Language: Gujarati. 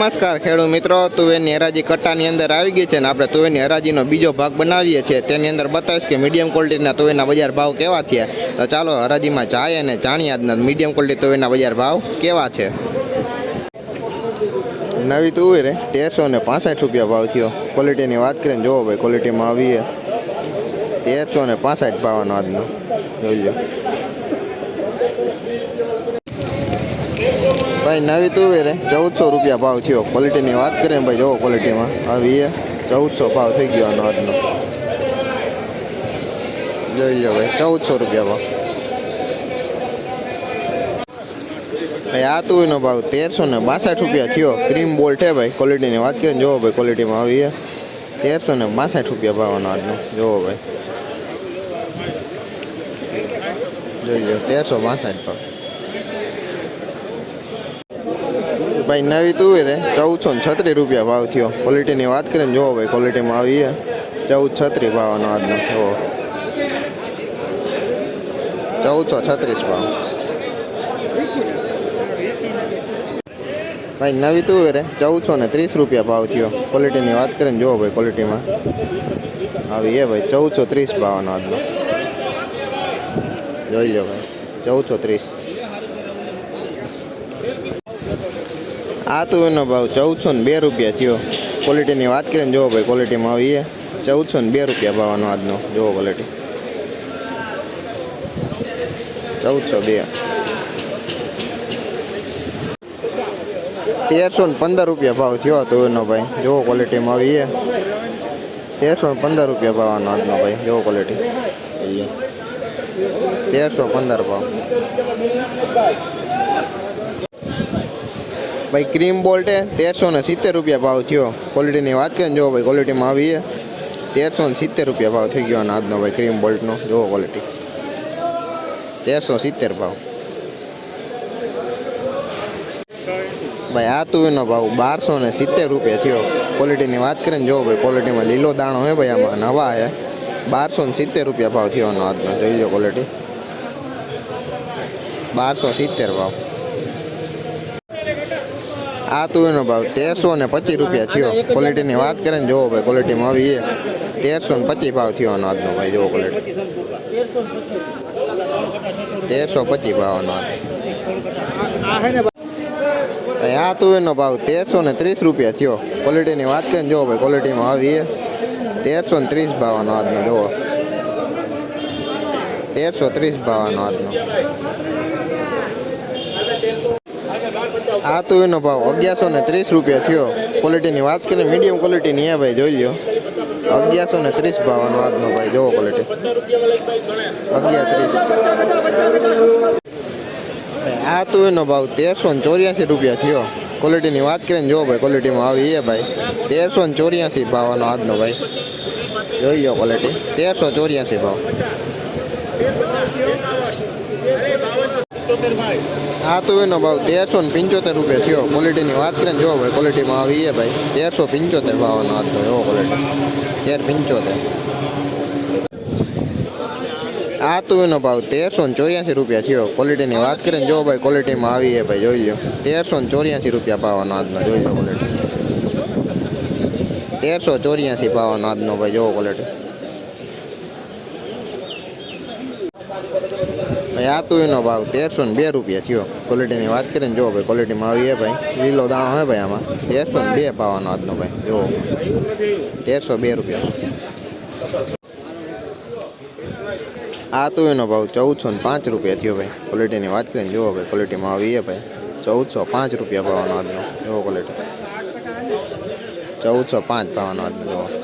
નમસ્કાર ખેડૂત મિત્રો, તુવેરની હરાજી કટ્ટાની અંદર આવી ગઈ છે ને આપણે તુવેરની હરાજીનો બીજો ભાગ બનાવીએ છીએ. તેની અંદર બતાવીશ કે મીડિયમ ક્વોલિટીના તુવેરના બજાર ભાવ કેવા થયા. તો ચાલો હરાજીમાં જાય અને જાણીએ આજના મીડિયમ ક્વોલિટી તુવેરના બજાર ભાવ કેવા છે. નવી તુવેર તેરસો ને પાસઠ રૂપિયા ભાવ થયો. ક્વોલિટીની વાત કરીને જોવો ભાઈ ક્વોલિટીમાં આવીએ. તેરસો ને પાસઠ ભાવનો આજનો. જોઈ લો. ભાઈ, નવી તુવેર ચૌદસો રૂપિયા ભાવ થયો. ક્વોલિટીની વાત કરીએ ભાઈ, જોવો ક્વોલિટીમાં આવી એ ચૌદસો ભાવ થઈ ગયો આનો આજનો. જોઈ લો ભાઈ, ચૌદસો રૂપિયા ભાવ. ભાઈ, આ તુવેરનો ભાવ તેરસો ને બાસઠ રૂપિયા થયો. ક્રીમ બોલ છે ભાઈ ક્વોલિટીની વાત કરીએ ને, જોવો ભાઈ ક્વોલિટીમાં આવી એ તેરસો ને બાસઠ રૂપિયા ભાવનો આજનો. જોવો ભાઈ. જોઈ લો તેરસો બાસઠ ભાવ. ભાઈ, નવી તુવેર ચૌદસો ને છત્રીસ રૂપિયા ભાવ થયો. ક્વોલિટીની વાત કરીને જોવો ભાઈ ક્વોલિટીમાં આવી ચૌદ છત્રીસ ભાવનો આજનો. જોવો. ચૌદસો છત્રીસ ભાવ. ભાઈ, નવી તુવેર ચૌદસો ને ત્રીસ રૂપિયા ભાવ થયો. ક્વોલિટીની વાત કરીને જોવો ભાઈ ક્વોલિટીમાં આવી એ ભાઈ, ચૌદસો ત્રીસ ભાવનો આજનો. જોઈ લો ભાઈ, ચૌદસો ત્રીસ. આ તો એનો ભાવ ચૌદસો ને બે રૂપિયા થયો. ક્વોલિટીની વાત કરીએ ને જોવો ભાઈ ક્વોલિટીમાં આવીએ ચૌદસો ને બે રૂપિયા ભાવનો આજનો. જુઓ ક્વોલિટી ચૌદસો બે. તેરસો ને પંદર રૂપિયા ભાવ થયો તુવેરનો ભાઈ. જુઓ ક્વોલિટીમાં આવીએ તેરસો ને પંદર રૂપિયા ભાવનો આજનો ભાઈ. જુઓ ક્વોલિટી તેરસો પંદર ભાવ. ભાઈ ક્રીમ બોલ્ટ છે તેરસો ને સિત્તેર રૂપિયા ભાવ થયો. ક્વોલિટીની વાત કરીએ જો ભાઈ ક્વોલિટીમાં આવી છે. તેરસો ને સિત્તેર રૂપિયા ભાવ થઈ ગયો આજનો ભાઈ ક્રીમ બોલ્ટનો જુઓ ક્વોલિટી તેરસો સિત્તેર ભાવ. ભાઈ, આ તુવેરનો ભાવ બારસો ને સિત્તેર રૂપિયા થયો. ક્વોલિટીની વાત કરીએ ને જો ભાઈ ક્વોલિટીમાં લીલો દાણો હે ભાઈ, આમાં નવા છે બારસો ને સિત્તેર રૂપિયા ભાવ થયો આજનો. જોઈ લો ક્વોલિટી બારસો સિત્તેર ભાવ. આ તુવેરનો ભાવ તેરસો ને પચીસ રૂપિયા થયો. ક્વોલિટીની વાત કરીએ ને જોવો ભાઈ ક્વોલિટીમાં આવી એ તેરસો ને પચીસ ભાવ થયો આનો આજનો ભાઈ, જોવો ક્વોલિટી તેરસો પચીસ ભાવનો આ તુવેરનો ભાવ તેરસો ને ત્રીસ રૂપિયા થયો. ક્વોલિટીની વાત કરીએ ને જોવો ભાઈ ક્વોલિટીમાં આવી એ તેરસો ને ત્રીસ ભાવનો આજનો, જોવો. તેરસો ત્રીસ ભાવનો આજનો. આ તુવેરનો ભાવ અગિયારસો ને ત્રીસ રૂપિયા થયો. ક્વોલિટીની વાત કરીએ મીડિયમ ક્વોલિટીની એ ભાઈ, જોઈ લો અગિયારસો ને ત્રીસ ભાવનો આજનો ભાઈ, જોવો ક્વોલિટી અગિયાર ત્રીસ. આ તુવેરનો ભાવ તેરસો ને ચોર્યાસી રૂપિયા થયો. ક્વોલિટીની વાત કરીને જોવો ભાઈ ક્વોલિટીમાં આવી એ ભાઈ. તેરસો ને ચોર્યાસી ભાવનો આજનો ભાઈ. જોઈ લો ક્વોલિટી તેરસો ચોર્યાસી ભાવ. આ એનો ભાવ તેરસો ને પંચોતેર રૂપિયા થયો. ક્વોલિટીની વાત કરીએ ને, જો ભાઈ ક્વોલિટીમાં આવી એ ભાઈ. તેરસો પંચોતેર ભાવનો હતો એવો ક્વોલિટી તેર પંચોતેર. આ તુવેરનો ભાવ તેરસો ને ચોર્યાસી રૂપિયા થયો. ક્વોલિટીની વાત કરીએ ને જોવો ભાઈ ક્વોલિટીમાં આવી એ ભાઈ, જોઈ લો તેરસો ને ચોર્યાસી રૂપિયા ભાવનો આજનો, જોઈ લો ક્વોલિટી તેરસો ચોર્યાસી ભાવનો આજનો ભાઈ જોવો ક્વોલિટી ભાઈ આ તુવેરનો ભાવ તેરસો ને બે રૂપિયા થયો. ક્વોલિટીની વાત કરીને જો ભાઈ ક્વોલિટીમાં આવી ભાઈ. લીલો દાણો હોય ભાઈ આમાં. તેરસો ને બે પાવાનો આજનો ભાઈ જો તેરસો બે રૂપિયા. આ તુવેરનો ભાવ ચૌદસો ને પાંચ રૂપિયા થયો ભાઈ. ક્વોલિટીની વાત કરીને જુઓ ભાઈ ક્વોલિટીમાં આવી ભાઈ. ચૌદસો પાંચ રૂપિયા ભાવનો આજનો, જુઓ ક્વોલિટી ચૌદસો પાંચ ભાવનો આજનો, જુઓ.